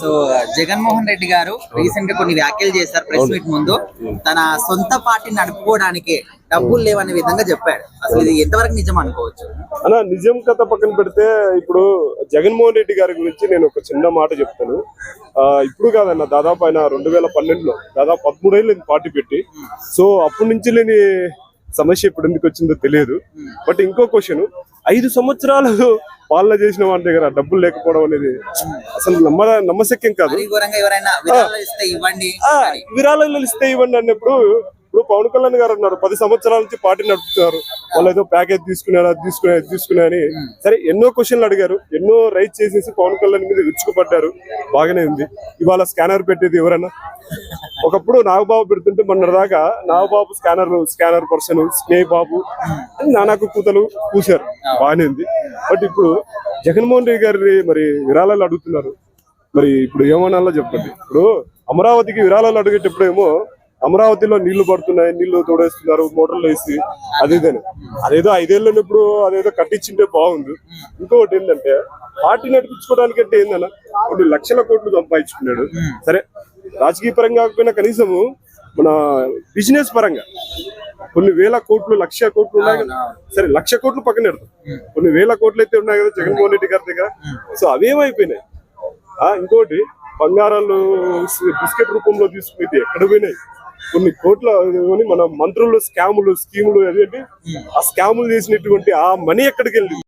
So Jaganmohan Reddy గారు రీసెంట్గా కొన్ని వ్యాఖ్యలు చేశారు ప్రెస్ మీట్ ముందు. తన సొంత పార్టీ నడుపుకోవడానికి డబ్బులు లేవనే విధంగా చెప్పాడు. అసలు ఇది ఎంతవరకు నిజం అనుకోవచ్చు? అన్న నిజం కథ పక్కన పెడితే ఇప్పుడు జగన్మోహన్ రెడ్డి గారి గురించి నేను ఒక చిన్న మాట చెప్తాను. ఇప్పుడు కాదన్న దాదాపు ఆయన రెండు వేల పన్నెండులో దాదాపు పదమూడేళ్ళు పార్టీ పెట్టి సో అప్పటి నుంచి లేని సమస్య ఇప్పుడు ఎందుకు వచ్చిందో తెలియదు. బట్ ఇంకో క్వశ్చన్ ఐదు సంవత్సరాలు పాలన చేసిన వాడి దగ్గర డబ్బులు లేకపోవడం అనేది అసలు నమ్మ నమ్మశక్యం కాదు. విరాళాలు ఇస్తే ఇవ్వండి అన్నప్పుడు ఇప్పుడు పవన్ కళ్యాణ్ గారు ఉన్నారు పది సంవత్సరాల నుంచి పార్టీ నడుపుతున్నారు. వాళ్ళు ఏదో ప్యాకేజ్ తీసుకున్నారు అది తీసుకున్నారు ఇది తీసుకున్నారు అని సరే ఎన్నో క్వశ్చన్లు అడిగారు. ఎన్నో రైట్ చేసేసి పవన్ కళ్యాణ్ మీద విరుచుకుపడ్డారు. బాగానే ఉంది. ఇవాళ స్కానర్ పెట్టేది ఎవరన్నా? ఒకప్పుడు నాగబాబు పెడుతుంటే మొన్న దాకా నాగబాబు స్కానర్ స్కానర్ పర్సన్ స్నేహ్ బాబు నానాకు కూతలు కూశారు. బాగానే ఉంది. బట్ ఇప్పుడు జగన్మోహన్ రెడ్డి గారి మరి విరాళాలు అడుగుతున్నారు. మరి ఇప్పుడు ఏమనాలో చెప్పండి. ఇప్పుడు అమరావతికి విరాళాలు అడిగేటప్పుడు ఏమో అమరావతిలో నీళ్ళు పడుతున్నాయి నీళ్ళు తోడేస్తున్నారు మోటార్లు వేసి అది ఇదని. అదేదో ఐదేళ్ళు ఉన్నప్పుడు అదేదో కట్టించింటే బాగుంది ఇంకొకటి ఏంటంటే పార్టీ నడిపించుకోవడానికి అంటే ఏందన్నా కొన్ని లక్షల కోట్లు సంపాదించుకున్నాడు. సరే రాజకీయ పరంగా కాకపోయినా కనీసము మన బిజినెస్ పరంగా కొన్ని వేల కోట్లు లక్ష కోట్లు ఉన్నాయి కదా. సరే లక్ష కోట్లు పక్కన పెడతాం. కొన్ని వేల కోట్లు అయితే ఉన్నాయి కదా జగన్మోహన్ రెడ్డి గారి దగ్గర. సో అవేమైపోయినాయి ఆ ఇంకోటి బంగారాలు బిస్కెట్ రూపంలో తీసుకుని ఎక్కడ పోయినాయి? కొన్ని కోట్ల మన మంత్రులు స్కాములు స్కీములు అదేంటి ఆ స్కాములు చేసినటువంటి ఆ మనీ ఎక్కడికి వెళ్ళింది?